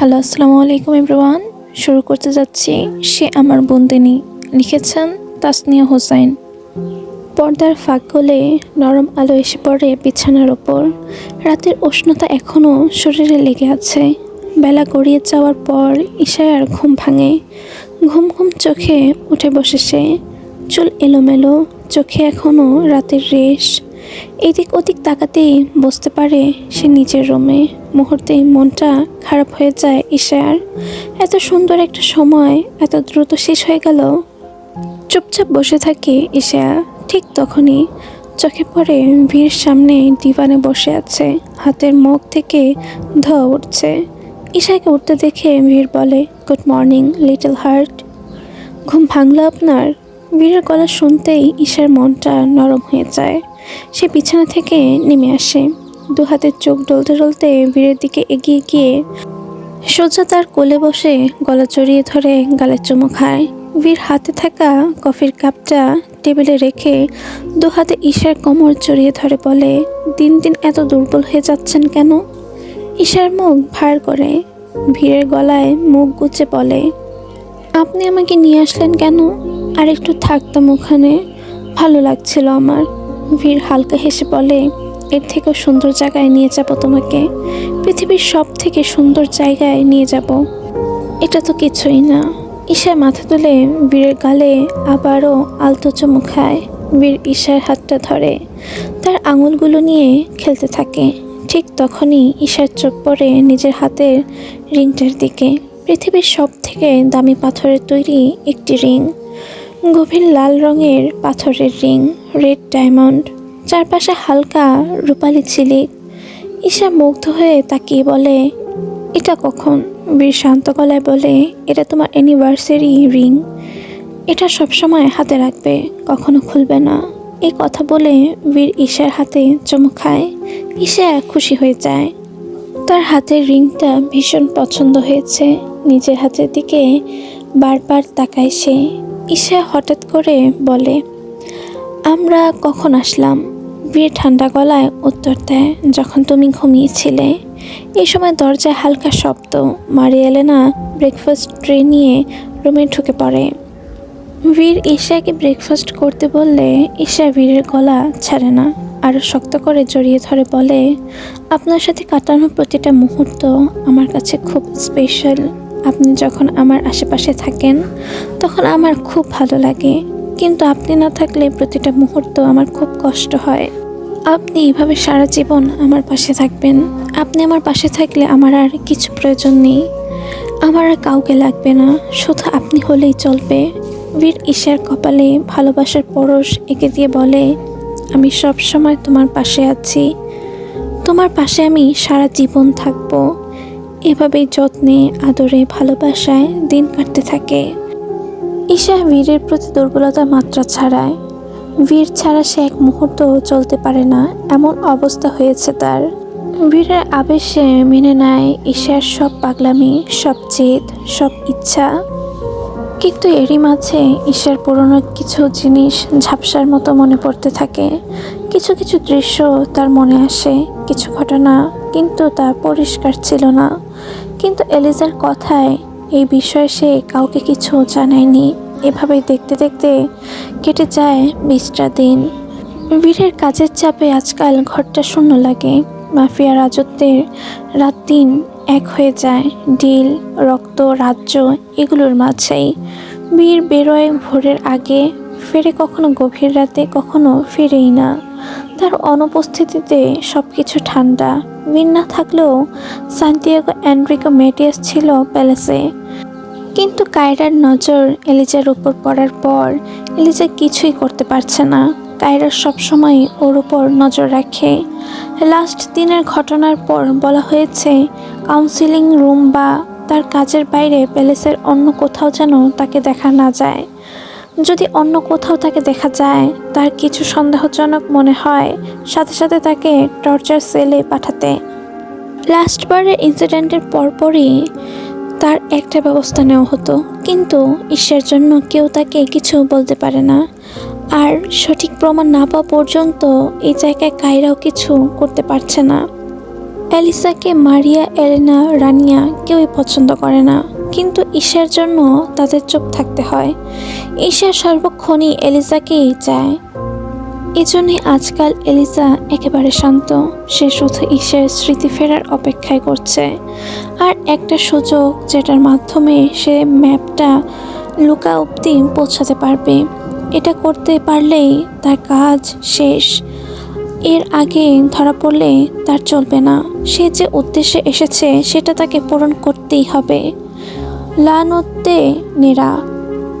Hello, আসসালামু আলাইকুম everyone. শুরু করতে যাচ্ছি সে আমার বন্দিনী, লিখেছেন তাসনিয়া হোসাইন। পর্দার ফাঁক গলে নরম আলো এসে পড়ে বিছানার ওপর। রাতের উষ্ণতা এখনও শরীরে লেগে আছে। বেলা গড়িয়ে যাওয়ার পর ইশায়ার ঘুম ভাঙে। ঘুম ঘুম চোখে উঠে বসে সে। চুল এলোমেলো, চোখে এখনও রাতের রেশ। এদিক ওদিক তাকাতেই বসতে পারে সে নিজের রুমে। মুহূর্তেই মনটা খারাপ হয়ে যায় ঈশার এত সুন্দর একটা সময়, এত দ্রুত শেষ হয়ে গেল। চুপচাপ বসে থাকে ঈশা ঠিক তখনই চোখে পড়ে ভিড় সামনে ডিভানে বসে আছে। হাতের মুখ থেকে ধোয়া উঠছে। ঈশাকে উঠতে দেখে ভিড় বলে, গুড মর্নিং, লিটল হার্ট। ঘুম ভাঙলো আপনার? বীরের গলা শুনতেই ঈশার মনটা নরম হয়ে যায়। সে বিছানা থেকে নেমে আসে। দু হাতের চোখ ডলতে ডলতে বীরের দিকে এগিয়ে গিয়ে সোজা তার কোলে বসে গলা জড়িয়ে ধরে গালে চুমো খায়। বীর হাতে থাকা কফির কাপটা টেবিলে রেখে দু হাতে ঈশার কোমর জড়িয়ে ধরে বলে, দিন দিন এত দুর্বল হয়ে যাচ্ছেন কেন? ঈশার মুখ ভার করে, ভিড়ের গলায় মুখ গুজে বলে, আপনি আমাকে নিয়ে আসলেন কেন? আর একটু থাকতাম ওখানে। ভালো লাগছিল আমার। ভিড় হালকা হেসে বলে, এর থেকেও সুন্দর জায়গায় নিয়ে যাব তোমাকে। পৃথিবীর সব থেকে সুন্দর জায়গায় নিয়ে যাব। এটা তো কিছুই না। ঈশা মাথা তুলে বীরের গালে আবারও আলতো চুমু খায়। বীর ঈশার হাতটা ধরে, তার আঙুলগুলো নিয়ে খেলতে থাকে। ঠিক তখনই ঈশার চোখ পড়ে নিজের হাতের রিংটার দিকে। পৃথিবীর সব থেকে দামি পাথরের তৈরি একটি রিং। গভীর লাল রঙের পাথরের রিং, রেড ডায়মন্ড, চারপাশে হালকা রূপালি ছিলিক ঈশা মুগ্ধ হয়ে তাকিয়ে বলে, এটা কখন? বীর শান্ত গলায় বলে, এটা তোমার অ্যানিভার্সারি রিং। এটা সবসময় হাতে রাখবে, কখনো খুলবে না। এই কথা বলে বীর ঈশার হাতে চমক খায়। ঈশা খুশি হয়ে যায়। তার হাতের রিংটা ভীষণ পছন্দ হয়েছে। নিজের হাতের দিকে বারবার তাকায় সে। ঈশা হঠাৎ করে বলে, আমরা কখন আসলাম? বীর ঠান্ডা গলায় উত্তর দেয়, যখন তুমি ঘুমিয়েছিলে। এই সময় দরজায় হালকা শব্দ মারিয়েলেনা ব্রেকফাস্ট ট্রে নিয়ে রুমে ঢুকে পড়ে। বীর ঈশাকে ব্রেকফাস্ট করতে বললে ঈশা বীরের গলা ছাড়ে না আরও শক্ত করে জড়িয়ে ধরে বলে, আপনার সাথে কাটানো প্রতিটা মুহূর্ত আমার কাছে খুব স্পেশাল আপনি যখন আমার আশেপাশে থাকেন, তখন আমার খুব ভালো লাগে। কিন্তু আপনি না থাকলে প্রতিটা মুহূর্ত আমার খুব কষ্ট হয়। আপনি এভাবে সারা জীবন আমার পাশে থাকবেন। আপনি আমার পাশে থাকলে আমার আর কিছু প্রয়োজন নেই। আমার আর কাউকে লাগবে না। শুধু আপনি হলেই চলবে। বীর ঈশার কপালে ভালোবাসার পরশ এঁকে দিয়ে বলে, আমি সব সময় তোমার পাশে আছি। তোমার পাশে আমি সারা জীবন থাকব। এভাবেই যত্নে, আদরে, ভালোবাসায় দিন কাটতে থাকে। ঈশা বীরের প্রতি দুর্বলতার মাত্রা ছাড়ায়। বীর ছাড়া সে এক মুহূর্ত চলতে পারে না, এমন অবস্থা হয়েছে তার। বীরের আবেশে মেনে নেয় ঈশার সব পাগলামি, সব জেদ, সব ইচ্ছা। কিন্তু এরই মাঝে ঈশ্বর পুরনো কিছু জিনিস ঝাপসার মতো মনে পড়তে থাকে। কিছু কিছু দৃশ্য তার মনে আসে, কিছু ঘটনা কিন্তু তা পরিষ্কার ছিল না। কিন্তু এলিজার কথায় এই বিষয়ে সে কাউকে কিছু জানায়নি। এভাবে দেখতে দেখতে কেটে যায় বিশটা দিন বীরের কাজের চাপে আজকাল ঘরটা শূন্য লাগে। মাফিয়া রাজত্বের রাত দিন এক হয়ে যায়। ডিল, রক্ত, রাজ্য এগুলোর মাঝেই। বীর বেরোয় ভোরের আগে। ফেরে কখনো গভীর রাতে, কখনো ফেরেই না। তার অনুপস্থিতিতে সব কিছু ঠান্ডা। বীর না থাকলেও সান্তিয়াগো অ্যান্ড্রিকো মেটিয়াস ছিল প্যালেসে। কিন্তু কায়রার নজর এলিজার উপর পড়ার পর এলিজা কিছুই করতে পারছে না। কায়রা সবসময় ওর উপর নজর রাখে। লাস্ট দিনের ঘটনার পর বলা হয়েছে, কাউন্সিলিং রুম বা তার কাজের বাইরে প্যালেসের অন্য কোথাও যেন তাকে দেখা না যায়। যদি অন্য কোথাও তাকে দেখা যায়, তার কিছু সন্দেহজনক মনে হয়, সাথে সাথে তাকে টর্চার সেলে পাঠাতে। লাস্টবারের ইনসিডেন্টের পরপরই তার একটা ব্যবস্থা নেওয়া হতো, কিন্তু ঈশ্বরের জন্য কেউ তাকে কিছু বলতে পারে না। আর সঠিক প্রমাণ না পাওয়া পর্যন্ত এই জায়গায় কায়রাও কিছু করতে পারছে না। এলিসাকে মারিয়া, এলেনা, রানিয়া কেউই পছন্দ করে না। কিন্তু ঈশার জন্য তাদের চোখ থাকতে হয়। ঈশা সর্বক্ষণই এলিসাকেই চায়। এজন্যই আজকাল এলিসা একেবারে শান্ত। সে শুধু ঈশার স্মৃতি ফেরার অপেক্ষায় করছে। আর একটা সুযোগ যেটার মাধ্যমে সে ম্যাপটা লুকা অব্দি পৌঁছাতে পারবে। এটা করতে পারলেই তার কাজ শেষ। এর আগে ধরা পড়লে তার চলবে না। সে যে উদ্দেশ্যে এসেছে, সেটা তাকে পূরণ করতেই হবে। লানতে নেরা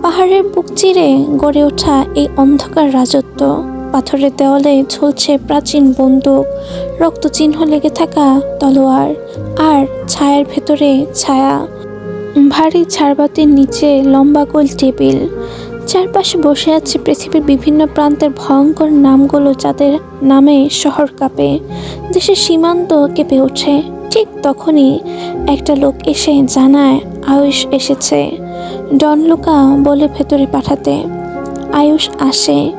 পাহাড়ের বুক চিরে গড়ে ওঠা এই অন্ধকার রাজত্ব। পাথরের দেওয়ালে ঝুলছে প্রাচীন বন্দুক, রক্তচিহ্ন লেগে থাকা তলোয়ার, আর ছায়ার ভেতরে ছায়া। ভারী ঝাড়বাতির নিচে লম্বা গোল টেবিল। চারপাশে বসে আছে পৃথিবীর বিভিন্ন প্রান্তের ভয়ঙ্কর নামগুলো যাদের নামে শহর কাঁপে, দেশের সীমান্ত কেঁপে ওঠে। ঠিক তখনই একটা লোক এসে জানায়, আয়ুষ এসেছে। ডন লুকা বলে ভেতরে পাঠাতে। আয়ুষ আসে।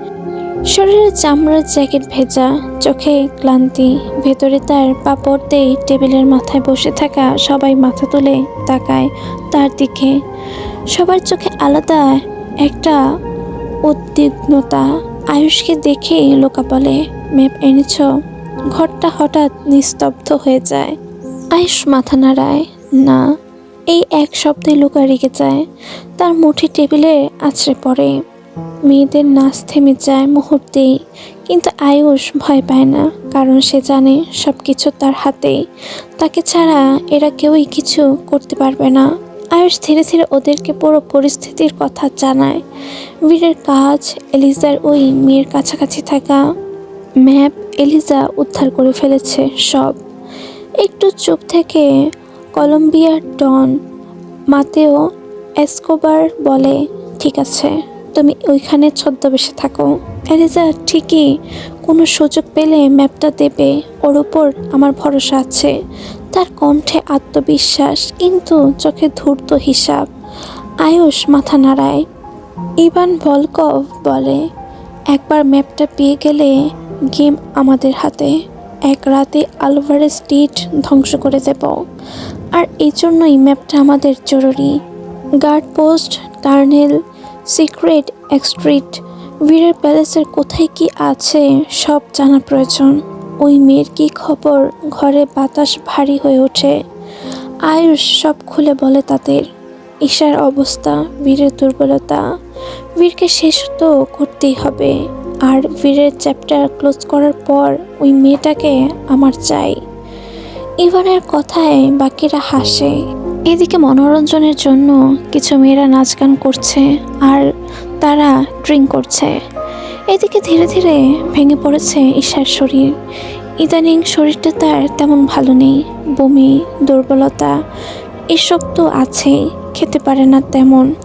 শরীরে চামড়ার জ্যাকেট ভেজা, চোখে ক্লান্তি। ভেতরে তার পাপড়তেই টেবিলের মাথায় বসে থাকা সবাই মাথা তুলে তাকায় তার দিকে। সবার চোখে আলাদা একটা উদ্বিগ্নতা আয়ুষকে দেখেই লোকা বলে এনেছ ঘরটা হঠাৎ নিস্তব্ধ হয়ে যায়। আয়ুষ মাথা নাড়ায়, না, এই এক শব্দে লোকা রেগে যায়। তার মুঠি টেবিলে আছড়ে পড়ে। মেয়েদের নাচ থেমে যায় মুহূর্তেই, কিন্তু আয়ুষ ভয় পায় না, কারণ সে জানে সব কিছু তার হাতেই। তাকে ছাড়া এরা কেউই কিছু করতে পারবে না। আয়ুষ ধীরে ধীরে ওদেরকে পুরো পরিস্থিতির কথা জানায়। বীরের কাজ, এলিজার ওই মেয়ের কাছাকাছি থাকা ম্যাপ এলিজা উদ্ধার করে ফেলেছে সব। একটু চুপ থেকে কলম্বিয়ার ডন মাতেও এসকোবার বলে, ঠিক আছে, তুমি ওইখানে ছদ্মবেশে থাকো। এলিজা ঠিকই কোনো সুযোগ পেলে ম্যাপটা দেবে, ওর উপর আমার ভরসা আছে। তার কণ্ঠে আত্মবিশ্বাস কিন্তু চোখে ধূর্ত হিসাব। আয়ুষ মাথা নাড়ায়। ইভান ভলকভ বলে, একবার ম্যাপটা পেয়ে গেলে গেম আমাদের হাতে। এক রাতে আলভারেজ স্ট্রিট ধ্বংস করে দেব। আর এই জন্যই ম্যাপটা আমাদের জরুরি। গার্ড পোস্ট, টার্নেল, সিক্রেট, এক্সট্রিট বীরের প্যালেসের কোথায় কি আছে সব জানা প্রয়োজন। ওই মেয়ের কি খবর? ঘরে বাতাস ভারী হয়ে ওঠে। আয়ুষ সব খুলে বলে তাদের। ঈশার অবস্থা, বীরের দুর্বলতা। বীরকে শেষ তো করতেই হবে। আর বীরের চ্যাপ্টার ক্লোজ করার পর ওই মেয়েটাকে আমার চাই। ইভানের কথায় বাকিরা হাসে। এদিকে মনোরঞ্জনের জন্য কিছু মেয়েরা নাচ গান করছে আর তারা ড্রিঙ্ক করছে। এদিকে ধীরে ধীরে ভেঙে পড়েছে ঈশার শরীর। ইদানিং শরীরটা তার তেমন ভালো নেই। বমি, দুর্বলতা এসব তো আছেই, খেতে পারে না তেমন।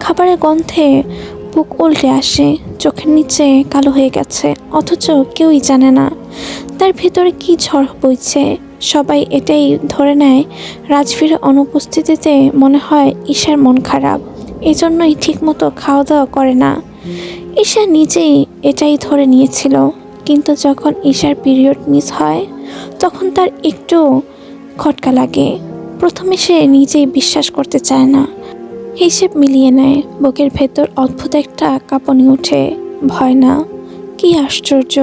খাবারের গন্ধে বুক উল্টে আসে, চোখের নিচে কালো হয়ে গেছে, অথচ কেউই জানে না। তার ভিতরে কি ঝড় বইছে, সবাই এটাই ধরে নেয়। রাজবীরের অনুপস্থিতিতে মনে হয় ঈশার মন খারাপ, এজন্যই ঠিকমতো খাওয়া দাওয়া করে না। ঈশা নিজেই এটাই ধরে নিয়েছিল। কিন্তু যখন ঈশার পিরিয়ড মিস হয়, তখন তার একটু খটকা লাগে। প্রথমে সে নিজেই বিশ্বাস করতে চায় না। হিসেব মিলিয়ে নেয়, বুকের ভেতর অদ্ভুত একটা কাঁপনি ওঠে। ভয় না, কি আশ্চর্য,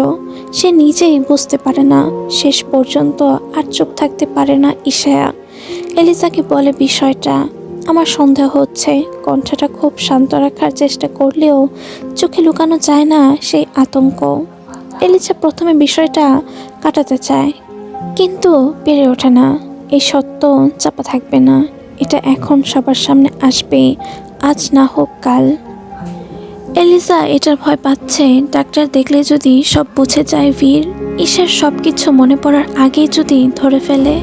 সে নিজেই বুঝতে পারে না। শেষ পর্যন্ত আর চুপ থাকতে পারে না ঈশায়া এলিজাকে বলে বিষয়টা আমার সন্দেহ হচ্ছে, কণ্ঠটা খুব শান্ত রাখার চেষ্টা করলেও চোখে লুকানো যায় না সেই আতঙ্ক। এলিজা প্রথমে বিষয়টা কাটাতে চায়, কিন্তু পেরে ওঠে না। এই সত্য চাপা থাকবে না। এটা এখন সবার সামনে আসবে। আজ না হোক কাল। এলিজা এটার ভয় পাচ্ছে। ডাক্তার দেখলে যদি সব বুঝে যায় বীর ঈশার সব কিছু মনে পড়ার আগেই যদি ধরে ফেলে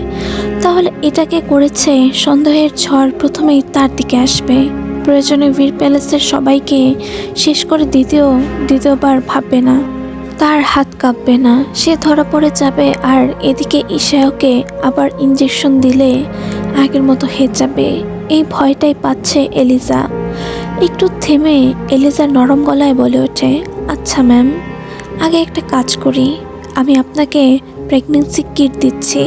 তাহলে এটাকে করেছে সন্দেহের ঝড় প্রথমেই তার দিকে আসবে। প্রয়োজনে বীর প্যালেসের সবাইকে শেষ করে দ্বিতীয়, দ্বিতীয়বার ভাববে না। তার হাত কাঁপবে না। সে ধরা পড়ে যাবে আর এদিকে ঈশায়কে আবার ইঞ্জেকশন দিলে আগের মতো হয়ে যাবে। এই ভয়টাই পাচ্ছে এলিজা। একটু থেমে এলিজা নরম গলায় বলে ওঠে আচ্ছা ম্যাম, আগে একটা কাজ করি। আমি আপনাকে প্রেগনেন্সি কিট দিচ্ছি।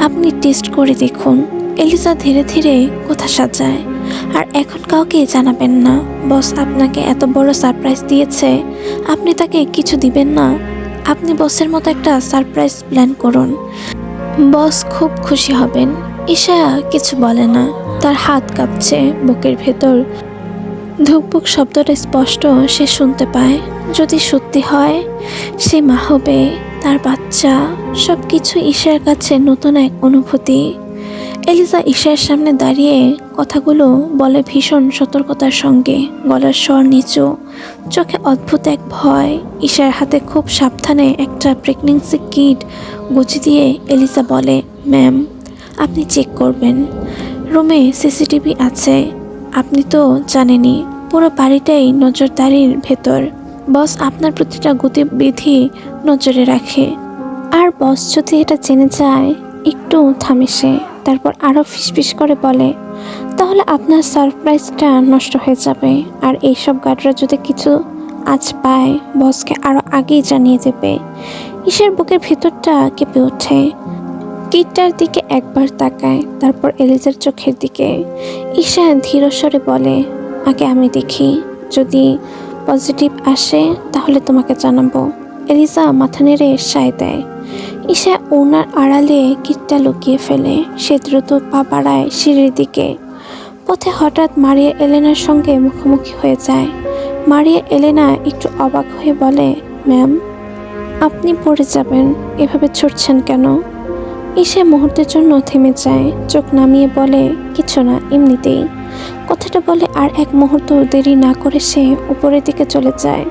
আপনি টেস্ট করে দেখুন। এলিজা ধীরে ধীরে কথা সাজায়। আর এখন কাউকে জানাবেন না। বস আপনাকে এত বড় সারপ্রাইজ দিয়েছে। আপনি তাকে কিছু দিবেন না। আপনি বসের মতো একটা সারপ্রাইজ প্ল্যান করুন। বস খুব খুশি হবেন। ঈশা কিছু বলে না। তার হাত কাঁপছে বুকের ভেতর। ধুকপুক শব্দটা স্পষ্ট সে শুনতে পায়। যদি সত্যি হয়, সে মা হবে। তার বাচ্চা সব কিছু ঈশার কাছে নতুন এক অনুভূতি। এলিজা ঈশার সামনে দাঁড়িয়ে কথাগুলো বলে ভীষণ সতর্কতার সঙ্গে। গলার স্বর নিচু, চোখে অদ্ভুত এক ভয়। ঈশার হাতে খুব সাবধানে একটা প্রেগনেন্সি কিট গুছি দিয়ে এলিজা বলে, ম্যাম, আপনি চেক করবেন। রুমে সিসিটিভি আছে। আপনি তো জানেনই, পুরো বাড়িটাই নজরদারির ভেতর। বস, আপনার প্রতিটা গতিবিধি নজরে রাখে। আর বস যদি এটা জেনে যায়, একটু থামে সে তারপর আরও ফিসফিস করে বলে, তাহলে আপনার সারপ্রাইজটা নষ্ট হয়ে যাবে। আর এইসব গার্ডরা যদি কিছু আজ পায়, বসকে আরও আগেই জানিয়ে দেবে। ঈশের বুকের ভেতরটা কেঁপে ওঠে। কিটটার দিকে একবার তাকায়, তারপর এলিজার চোখের দিকে। ঈশা ধীরস্বরে বলে, আগে আমি দেখি। যদি পজিটিভ আসে, তাহলে তোমাকে জানাব। এলিজা মাথা নেড়ে সায় দেয়। ঈশা ওনার আড়ালে কিটটা লুকিয়ে ফেলে। সে দ্রুত পা বাড়ায় সিঁড়ির দিকে। পথে হঠাৎ মারিয়া এলেনার সঙ্গে মুখোমুখি হয়ে যায়। মারিয়া এলেনা একটু অবাক হয়ে বলে, ম্যাম, আপনি পড়ে যাবেন। এভাবে ছুটছেন কেন? ঈশা মুহূর্তের জন্য থেমে যায়। চোখ নামিয়ে বলে, কিছু না, এমনিতেই। কথাটা বলে আর এক মুহূর্ত দেরি না করে সে উপরের দিকে চলে যায়।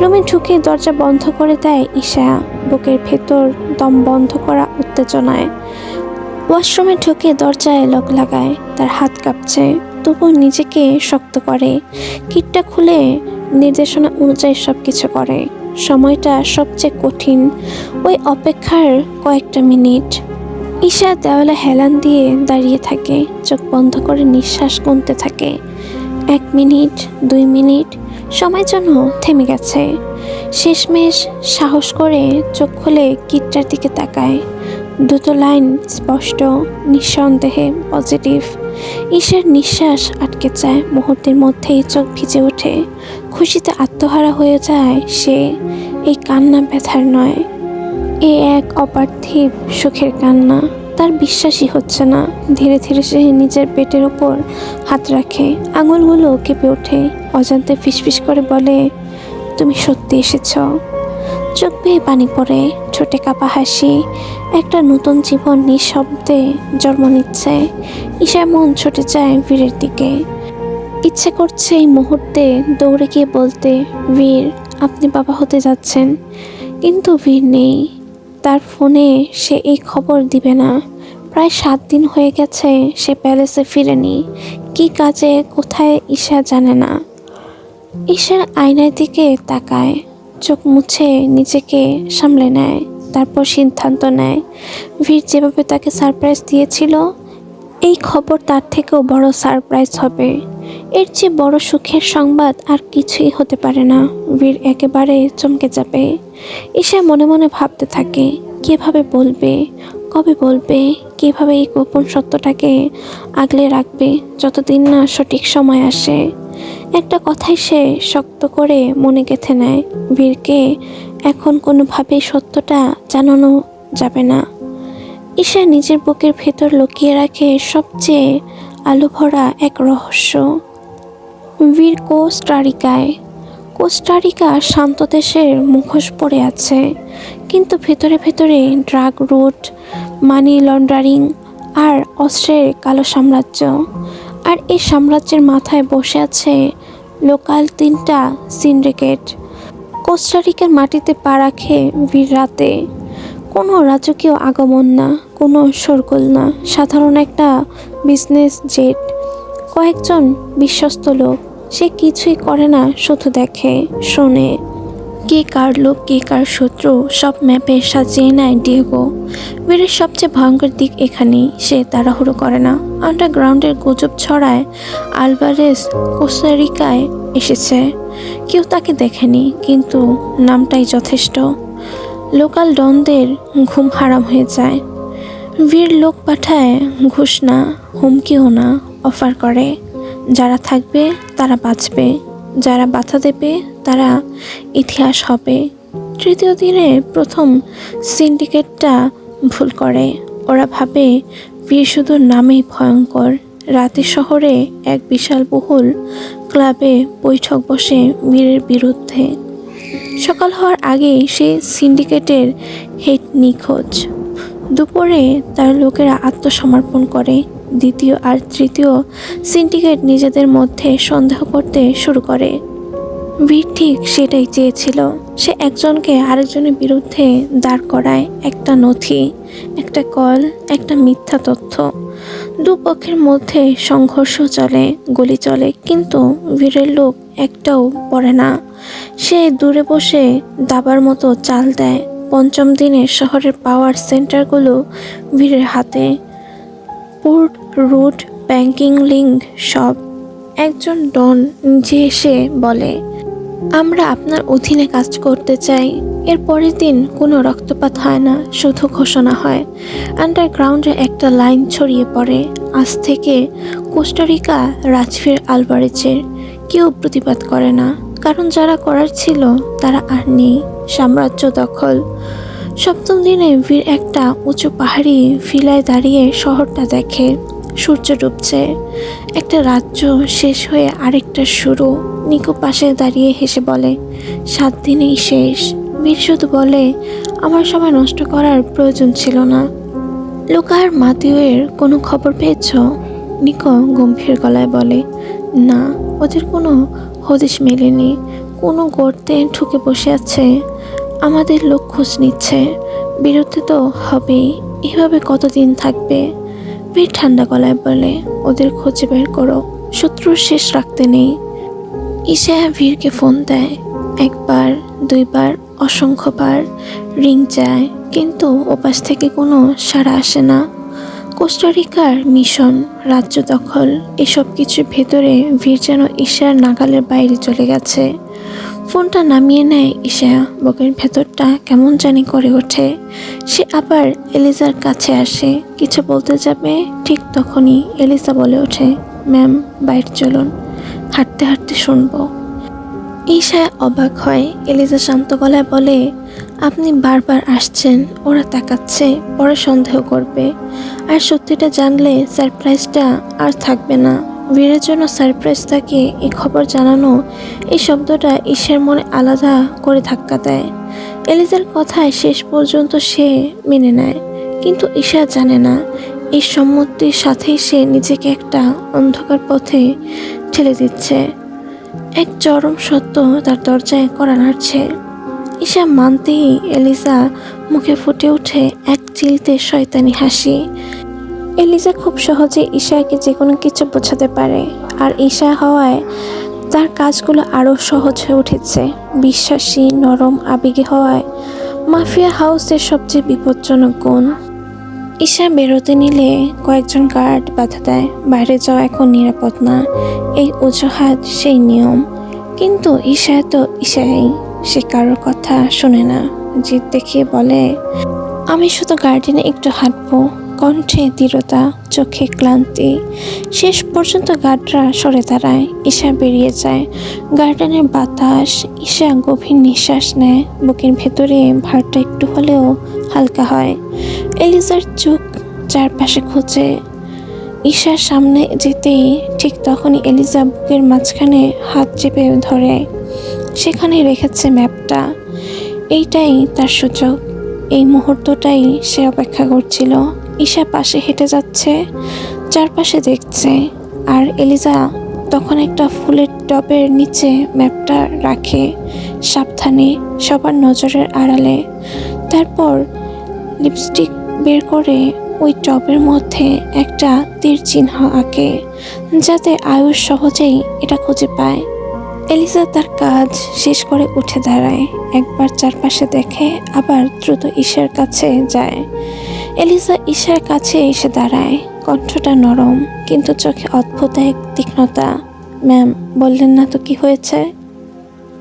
রুমে ঢুকে দরজা বন্ধ করে দেয় ঈশা। বুকের ভেতর দম বন্ধ করা উত্তেজনায়। ওয়াশরুমে ঢুকে দরজায় লক লাগায়, তার হাত কাঁপছে। তবু নিজেকে শক্ত করে। কিটটা খুলে নির্দেশনা অনুযায়ী সব কিছু করে। সময়টা সবচেয়ে কঠিন। ওই অপেক্ষার কয়েকটা মিনিট। ঈশা দেওয়ালে হেলান দিয়ে দাঁড়িয়ে থাকে। চোখ বন্ধ করে নিঃশ্বাস গুনতে থাকে। এক মিনিট, দুই মিনিট সময় জন্য থেমে গেছে। শেষমেশ সাহস করে চোখ খুলে কিটটার দিকে তাকায়। দুটো লাইন স্পষ্ট, নিঃসন্দেহে পজিটিভ। ঈশার নিঃশ্বাস আটকে যায় মুহূর্তের মধ্যেই চোখ ভিজে ওঠে। খুশিতে আত্মহারা হয়ে যায় সে। এই কান্না ব্যথার নয়। এ এক অপার্থিব সুখের কান্না। তার বিশ্বাসই হচ্ছে না। ধীরে ধীরে সে নিজের পেটের উপর হাত রাখে। আঙুলগুলো কেঁপে ওঠে। অজান্তে ফিসফিস করে বলে, তুমি সত্যি এসেছ? চোখ বেয়ে পানি পড়ে। ছোটে কাপা হাসি। একটা নতুন জীবন নিঃশব্দে জন্ম নিচ্ছে। ঈশার মন ছুটে যায় বীরের দিকে। ইচ্ছে করছে এই মুহূর্তে দৌড়ে গিয়ে বলতে বীর আপনি বাবা হতে যাচ্ছেন। কিন্তু বীর নেই। তার ফোনে সে এই খবর দিবে না। প্রায় সাত দিন হয়ে গেছে সে প্যালেসে ফিরেনি। কি কাজে, কোথায়, ঈশা জানে না। ঈশার আয়নার দিকে তাকায়, চোখ মুছে নিজেকে সামলে নেয়, তারপর সিদ্ধান্ত নেয় বীর যেভাবে তাকে সারপ্রাইজ দিয়েছিল, এই খবর তার থেকেও বড় সারপ্রাইজ হবে। এর চেয়ে বড় সুখের সংবাদ আর কিছুই হতে পারে না। বীর একেবারে চমকে যাবে। ঈশা মনে মনে ভাবতে থাকে, কীভাবে বলবে, কবে বলবে, কীভাবে এই গোপন সত্যটাকে আগলে রাখবে, যতদিন না সঠিক সময় আসে। একটা কথাই সে শক্ত করে মনে গেঁথে নেয়, বীরকে এখন কোনোভাবেই সত্যটা জানানো যাবে না। ঈশা নিজের বুকের ভেতর লুকিয়ে রাখে সবচেয়ে আলো ভরা এক রহস্য। বীর কোস্টারিকায়। কোস্টারিকা শান্ত দেশের মুখোশ পড়ে আছে, কিন্তু ভেতরে ভেতরে ড্রাগ রুট, মানি লন্ডারিং আর অস্ত্রের কালো সাম্রাজ্য। আর এই সাম্রাজ্যের মাথায় বসে আছে লোকাল তিনটা সিন্ডিকেট। কোস্টারিকার মাটিতে পা রাখে বীর রাতে। কোনো রাজকীয় আগমন না, কোনো সরগোল না, সাধারণ একটা বিজনেস জেট। কয়েকজন বিশ্বস্ত লোক সে কিছুই করে না, শুধু দেখে, শোনে। কে কার লোক, কে কার শত্রু, সব ম্যাপে সাজিয়ে নেয় ডিয়েগো বীরের সবচেয়ে ভয়ঙ্কর দিক এখানেই, সে তাড়াহুড়ো করে না। আন্ডারগ্রাউন্ডের গুজব ছড়ায় আলভারেস কোস্টারিকায় এসেছে। কেউ তাকে দেখেনি, কিন্তু নামটাই যথেষ্ট। লোকাল ডনদের ঘুম হারাম হয়ে যায়। বীর লোক পাঠায়, ঘুষ না, হুমকিও না, অফার করে। যারা থাকবে, তারা বাঁচবে। যারা বাধা দেবে, তারা ইতিহাস হবে। তৃতীয় দিনে প্রথম সিন্ডিকেটটা ভুল করে। ওরা ভাবে বীর শুধু নামেই ভয়ঙ্কর। রাতে শহরে এক বিশাল বহুল ক্লাবে বৈঠক বসে মীরের বিরুদ্ধে। সকাল হওয়ার আগেই সে সিন্ডিকেটের হেড নিখোঁজ। দুপুরে তার লোকেরা আত্মসমর্পণ করে, দ্বিতীয় আর তৃতীয় সিন্ডিকেট নিজেদের মধ্যে সন্দেহ করতে শুরু করে। বীর ঠিক সেটাই চেয়েছিল। সে একজনকে আরেকজনের বিরুদ্ধে দাঁড় করায় একটা নথি, একটা কল, একটা মিথ্যা তথ্য। দুপক্ষের মধ্যে সংঘর্ষ চলে, গুলি চলে, কিন্তু বীরের লোক একটাও পড়ে না। সে দূরে বসে দাবার মতো চাল দেয়। পঞ্চম দিনে শহরের পাওয়ার সেন্টারগুলো ভিড়ের হাতে। পোর্ট রুট ব্যাংকিং লিঙ্ক সব। একজন ডন নিজে এসে বলে, আমরা আপনার অধীনে কাজ করতে চাই। এর পরের দিন কোনো রক্তপাত হয় না, শুধু ঘোষণা হয়। আন্ডারগ্রাউন্ডে একটা লাইন ছড়িয়ে পড়ে। আজ থেকে কোস্টারিকা রাজফির আলবারেজের কেউ প্রতিবাদ করে না, কারণ যারা করার ছিল, তারা আর নেই। সাম্রাজ্য দখল। সপ্তম দিনে বীর একটা উঁচু পাহাড়ি ভিলায় দাঁড়িয়ে শহরটা দেখে সূর্য ডুবছে। একটা রাজ্য শেষ হয়ে আরেকটা শুরু। নিকো পাশে দাঁড়িয়ে হেসে বলে, সাত দিনেই শেষ। বীর শুধু বলে, আমার সময় নষ্ট করার প্রয়োজন ছিল না। লোকার মাতিওয়ের কোনো খবর পেয়েছ? নিকো গম্ভীর গলায় বলে, না, ওদের কোনো হদিশ মেলেনি। কোনো গর্তে ঢুকে বসে আছে। আমাদের লোক খোঁজ নিচ্ছে। বিরতি তো হবেই। এভাবে কতদিন থাকবে? বীর ঠান্ডা গলায় বলে, ওদের খুঁজে বের করো। শত্রুর শেষ রাখতে নেই। ঈশা ভীরকে ফোন দেয়। একবার, দুইবার, অসংখ্যবার রিং যায়, কিন্তু ওপাশ থেকে কোনো সাড়া আসে না। কোস্টারিকার মিশন, রাজ্য দখল, এসব কিছুর ভেতরে ভিড় যেন ঈশার নাগালের বাইরে চলে গেছে। ফোনটা নামিয়ে নেয় ঈশা, বুকের ভেতরটা কেমন জানি করে ওঠে। সে আবার এলিজার কাছে আসে, কিছু বলতে যাবে, ঠিক তখনই এলিজা বলে ওঠে, ম্যাম, বাইরে চলুন, হাঁটতে হাঁটতে শুনব। ঈশা অবাক হয়, এলিজা শান্ত গলায় বলে আপনি বারবার আসছেন, ওরা তাকাচ্ছে পরে সন্দেহ করবে। আর সত্যিটা জানলে সারপ্রাইজটা আর থাকবে না। বীরের জন্য সারপ্রাইজ তাকে এই খবর জানানো, এই শব্দটা ঈশের মনে আলাদা করে ধাক্কা দেয়। এলিজার কথায় শেষ পর্যন্ত সে মেনে নেয়, কিন্তু ঈশা জানে না। এই সম্মতির সাথেই সে নিজেকে একটা অন্ধকার পথে ঠেলে দিচ্ছে। এক চরম সত্য তার দরজায় করা নাড়ছে। ঈশা মানতেই এলিজা মুখে ফুটে ওঠে এক চিলতে শয়তানি হাসি। এলিজা খুব সহজে ঈশাকে যে কোনো কিছু বোঝাতে পারে, আর ঈশা হওয়ায় তার কাজগুলো আরও সহজ হয়ে উঠেছে। বিশ্বাসী, নরম, আবেগী হওয়ায় মাফিয়া হাউসের সবচেয়ে বিপজ্জনক গুণ। ঈশা বেরোতে নিলে কয়েকজন গার্ড বাধা দেয়, বাইরে যাওয়া এখন নিরাপদ না, এই অজুহাত সেই নিয়ম। কিন্তু ঈশা তো ঈশাই। সে কারোর কথা শোনে না। জিদ দেখিয়ে বলে, আমি শুধু গার্ডেনে একটু হাঁটবো। কণ্ঠে দৃঢ়তা, চোখে ক্লান্তি। শেষ পর্যন্ত গার্ডরা সরে দাঁড়ায়, ঈশা বেরিয়ে যায়। গার্ডেনের বাতাস, ঈশা গভীর নিঃশ্বাস নেয়। বুকের ভেতরে ভারটা একটু হলেও হালকা হয়। এলিজার চোখ চারপাশে খুঁজে। ঈশার সামনে যেতেই ঠিক তখনই এলিজা বুকের মাঝখানে হাত চেপে ধরে। সেখানে রেখেছে ম্যাপটা। এইটাই তার সুযোগ। এই মুহূর্তটাই সে অপেক্ষা করছিল। ঈশা পাশে হেঁটে যাচ্ছে, চারপাশে দেখছে, আর এলিজা তখন একটা ফুলের টবের নিচে ম্যাপটা রাখে, সাবধানে, সবার নজরের আড়ালে। তারপর লিপস্টিক বের করে ওই টবের মধ্যে একটা তীর চিহ্ন আঁকে, যাতে আয়ুষ সহজেই এটা খুঁজে পায়। এলিজা তার কাজ শেষ করে উঠে দাঁড়ায়। একবার চারপাশে দেখে আবার দ্রুত ঈশার কাছে যায়। এলিজা ঈশার কাছে এসে দাঁড়ায়। কণ্ঠটা নরম, কিন্তু চোখে অদ্ভুত এক তীক্ষ্ণতা। ম্যাম, বললেন না তো কি হয়েছে?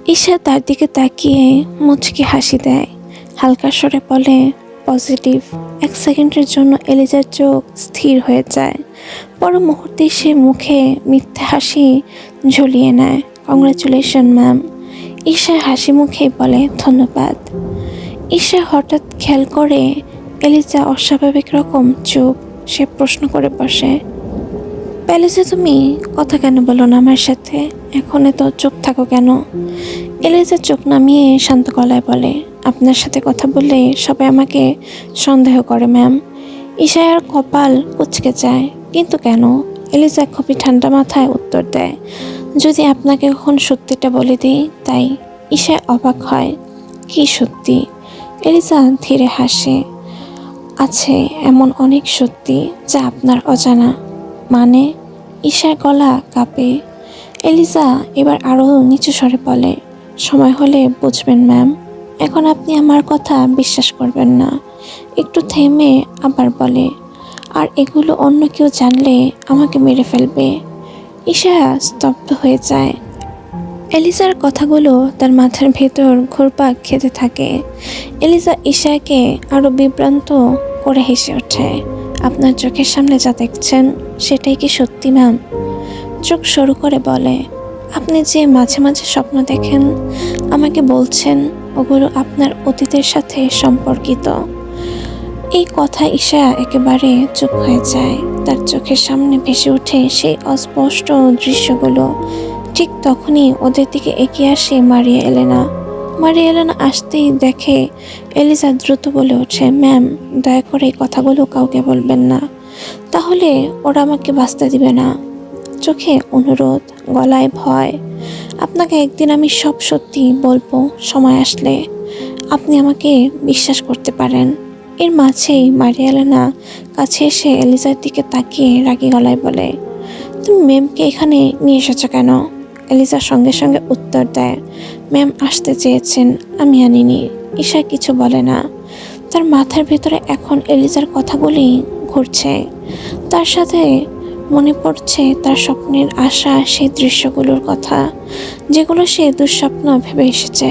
ঈশা তার দিকে তাকিয়ে মুচকি হাসি দেয়। হালকা স্বরে বলে, পজিটিভ। এক সেকেন্ডের জন্য এলিজার চোখ স্থির হয়ে যায়। পর মুহূর্তে সে মুখে মিথ্যে হাসি ঝুলিয়ে নেয়। কংগ্রাচুলেশন ম্যাম ঈশা হাসি মুখে বলে, ধন্যবাদ। ঈশা হঠাৎ খেয়াল করে এলিজা অস্বাভাবিক রকম চুপ। সে প্রশ্ন করে বসে, প্যালেসে, তুমি কথা কেন বলো না আমার সাথে? এখন এত চুপ থাকো কেন? এলিজা চোখ নামিয়ে শান্ত গলায় বলে, আপনার সাথে কথা বললে সবাই আমাকে সন্দেহ করে ম্যাম ঈশায়ার কপাল কুচকে যায়, কিন্তু কেন? এলিজা খুবই ঠান্ডা মাথায় উত্তর দেয় যদি আপনাকে কখন সত্যিটা বলে দিই, তাই ঈশায় অবাক হয়, কি সত্যি? এলিজা ধীরে হাসে, আছে এমন অনেক সত্যি যা আপনার অজানা। মানে ঈশার গলা কাঁপে। এলিজা এবার আরও নিচু স্বরে বলে, সময় হলে বুঝবেন, ম্যাম। এখন আপনি আমার কথা বিশ্বাস করবেন না। একটু থেমে আবার বলে, আর এগুলো অন্য কেউ জানলে আমাকে মেরে ফেলবে। ঈশা স্তব্ধ হয়ে যায়। এলিজার কথাগুলো তার মাথার ভেতর ঘুরপাক খেতে থাকে। এলিজা ঈশাকে আরও বিভ্রান্ত করে হেসে ওঠে। আপনার চোখের সামনে যা দেখছেন, সেটাই কি সত্যি, ম্যাম? চোখ সরু করে বলে, আপনি যে মাঝে মাঝে স্বপ্ন দেখেন, আমাকে বলছেন ওগুলো আপনার অতীতের সাথে সম্পর্কিত। এই কথা ঈশা একেবারে চুপ হয়ে যায়। তার চোখের সামনে ভেসে ওঠে সেই অস্পষ্ট দৃশ্যগুলো। ঠিক তখনই ওদের দিকে এগিয়ে আসে মারিয়া এলেনা। মারিয়া এলেনা আসতেই দেখে এলিজা দ্রুত বলে ওঠে, ম্যাম, দয়া করে এই কথাগুলো কাউকে বলবেন না। তাহলে ওরা আমাকে বাঁচতে দিবে না। চোখে অনুরোধ, গলায় ভয়। আপনাকে একদিন আমি সব সত্যি বলব, সময় আসলে। আপনি আমাকে বিশ্বাস করতে পারেন। এর মাঝেই মারিয়ালেনা কাছে এসে এলিজার দিকে তাকিয়ে রাগী গলায় বলে, তুমি ম্যামকে এখানে নিয়ে এসেছ কেন? এলিজার সঙ্গে সঙ্গে উত্তর দেয়, ম্যাম আসতে চেয়েছেন, আমি আনিনি। ঈশা কিছু বলে না। তার মাথার ভেতরে এখন এলিজার কথাগুলি ঘুরছে। তার সাথে মনে পড়ছে তার স্বপ্নের আশা সেই দৃশ্যগুলোর কথা, যেগুলো সে দুঃস্বপ্ন ভেবে এসেছে।